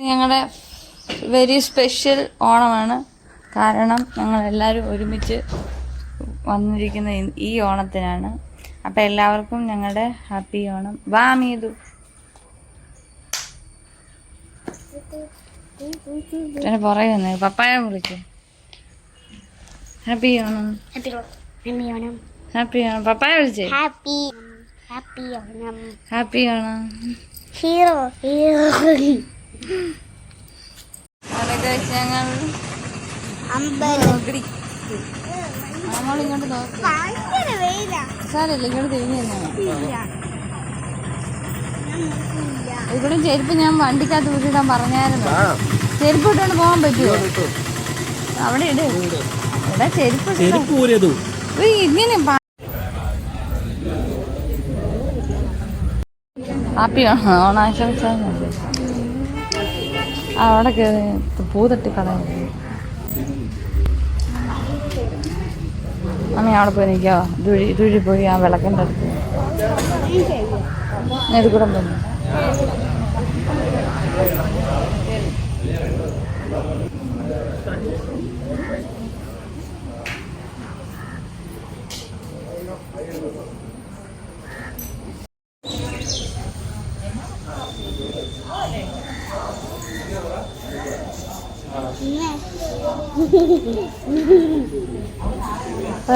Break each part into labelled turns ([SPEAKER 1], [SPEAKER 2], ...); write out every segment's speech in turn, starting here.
[SPEAKER 1] ഞങ്ങളുടെ very special ഓണമാണ്. കാരണം ഞങ്ങൾ എല്ലാവരും ഒരുമിച്ച് വന്നിരിക്കുന്ന ഈ- ഈ ഓണത്തിനാണ്. അപ്പം എല്ലാവർക്കും ഞങ്ങളുടെ ഹാപ്പി ഓണം. വാ മീതു. എന്നെ പുറകെ വന്നേ. പപ്പായ വിളിക്കും. Happy Onam.
[SPEAKER 2] Happy Onam.
[SPEAKER 1] Happy Onam. പപ്പായ വിളിച്ചേ.
[SPEAKER 2] Happy happy Onam.
[SPEAKER 1] Happy Onam.
[SPEAKER 2] Hero hero
[SPEAKER 1] അതൊക്കെ വെച്ച് ഞങ്ങൾ നമ്മളിങ്ങോട്ട് സാരല്ല ഇങ്ങോട്ട് തിരിഞ്ഞു തന്നെ ഇവിടെ ചെരുപ്പ് ഞാൻ വണ്ടിക്കകത്ത് വിട്ടിടാൻ പറഞ്ഞായിരുന്നു. ചെരുപ്പ് ഇട്ടുകൊണ്ട് പോകാൻ പറ്റുമോ അവിടെ ഇട്. ഇവിടെ ചെരുപ്പ് ഇങ്ങനെ പ- ഓണാശംസ അവിടെ കയറി പൂ തട്ടി കളയാം അമ്മ അവിടെ പോയി നിൽക്കോ ദുഴി ദുഴി പോയി ആ വിളക്കിന്റെ അടുത്ത്. ഇത് കൂടെ പോയി അപ്പൊ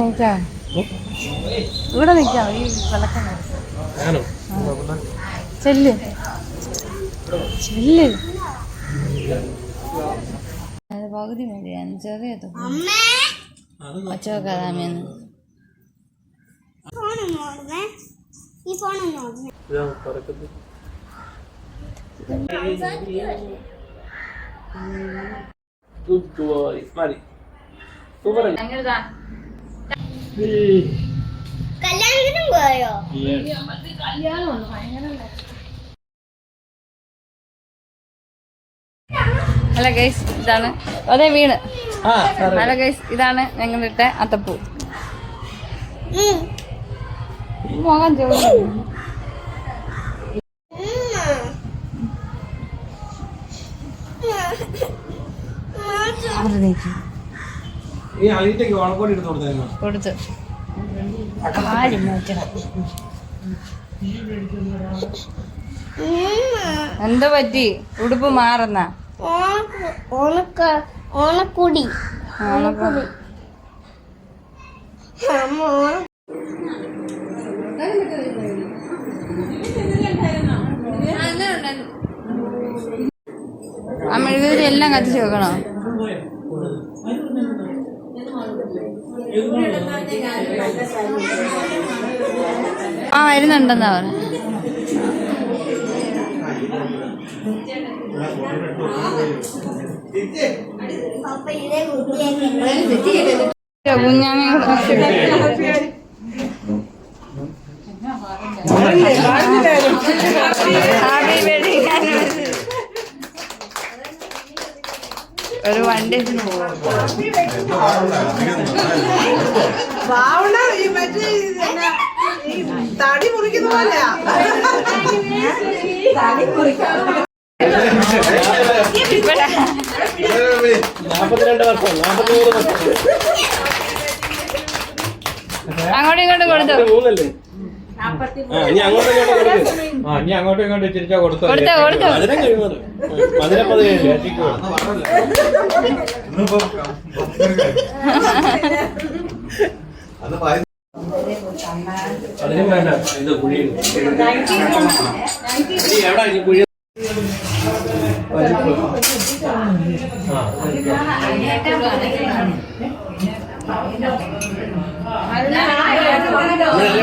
[SPEAKER 1] നിൽക്കാം ഇവിടെ നിൽക്കാം ഈ
[SPEAKER 3] വിളക്കം
[SPEAKER 1] ചെല്ല്. ചെല്ല്. അത് പകുതി മതി. ചെറിയ
[SPEAKER 2] അമ്മേ
[SPEAKER 1] ഒച്ചവെക്കാതാമെന്ന്
[SPEAKER 2] ഈ ഫോൺ നോടുന്നേ
[SPEAKER 3] മതി സൂപ്പർ
[SPEAKER 2] കല്യാണത്തിനും പോയോ
[SPEAKER 1] ഹലോ ഗൈസ് ഇതാണ്. അതേ വീണ്.
[SPEAKER 3] ആ
[SPEAKER 1] ഹലോ ഗൈസ് ഇതാണ് ഞങ്ങളിട്ട അത്തപ്പൂ.
[SPEAKER 2] ഉം.
[SPEAKER 1] മുഖം ചോദിച്ചു
[SPEAKER 2] ഉം.
[SPEAKER 3] ഈ അളിയിട്ടേക്ക് എടുത്ത് കൊടുത്തായിരുന്നു?
[SPEAKER 1] കൊടുത്ത്. എന്തോ പറ്റി? ഉടുപ്പ് മാറുന്ന?
[SPEAKER 2] ഓണക്ക- ഓണക്ക. ഓണക്കുടി
[SPEAKER 1] ആ മെഴുകുതിരി എല്ലാം കത്തിച്ച് വെക്കണോ? ആ വരുന്നുണ്ടെന്നാ പറഞ്ഞു.
[SPEAKER 2] പപ്പ
[SPEAKER 1] ഒരു വണ്ടി
[SPEAKER 4] പാവണ ഈ മറ്റേ ഇതെന്നാ, ഈ തടി മുറിക്കുന്ന
[SPEAKER 3] വർഷം
[SPEAKER 1] അങ്ങോട്ടും ഇങ്ങോട്ടും കൊടുത്തു.
[SPEAKER 3] മൂന്നല്ലേ ഇനി അങ്ങോട്ടും ഇങ്ങോട്ടും കൊടുക്ക്. ആ ഇനി അങ്ങോട്ടും ഇങ്ങോട്ടും ഇച്ചിരിച്ചാ കൊടുത്തോ.
[SPEAKER 1] കൊടുത്തോ, കൊടുത്തോ.
[SPEAKER 3] മധുരം കഴിയുന്നത് മധുരം പതിനേഴ് ചേച്ചിക്ക് അതിനും വേണ്ട ഇത് കുഴി എവിടെ ഈ കുഴി. ആ ഇതല്ലേ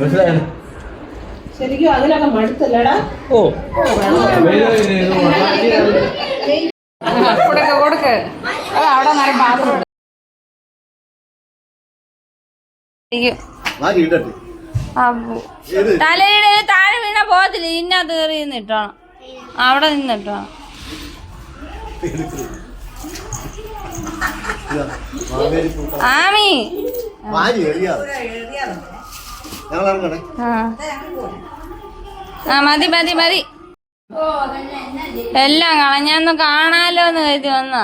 [SPEAKER 5] മനസ്സിലായോ
[SPEAKER 4] ശരിക്കും അതിലൊക്കെ മടുത്തല്ലടാ
[SPEAKER 3] ഓ
[SPEAKER 1] കൊടുക്ക് കൊടുക്ക് അവിടെ നല്ല പാത്രം തലയുടെ താഴെ വീണ പോകത്തില്ല. ഇന്നത് കയറി നിന്നിട്ടോണം അവിടെ നിന്നിട്ടോണം ആമി. ആ. ആ മതി മതി മതി. എല്ലാം കളഞ്ഞാന്ന് കാണാലോ എന്ന് കരുതി വന്നാ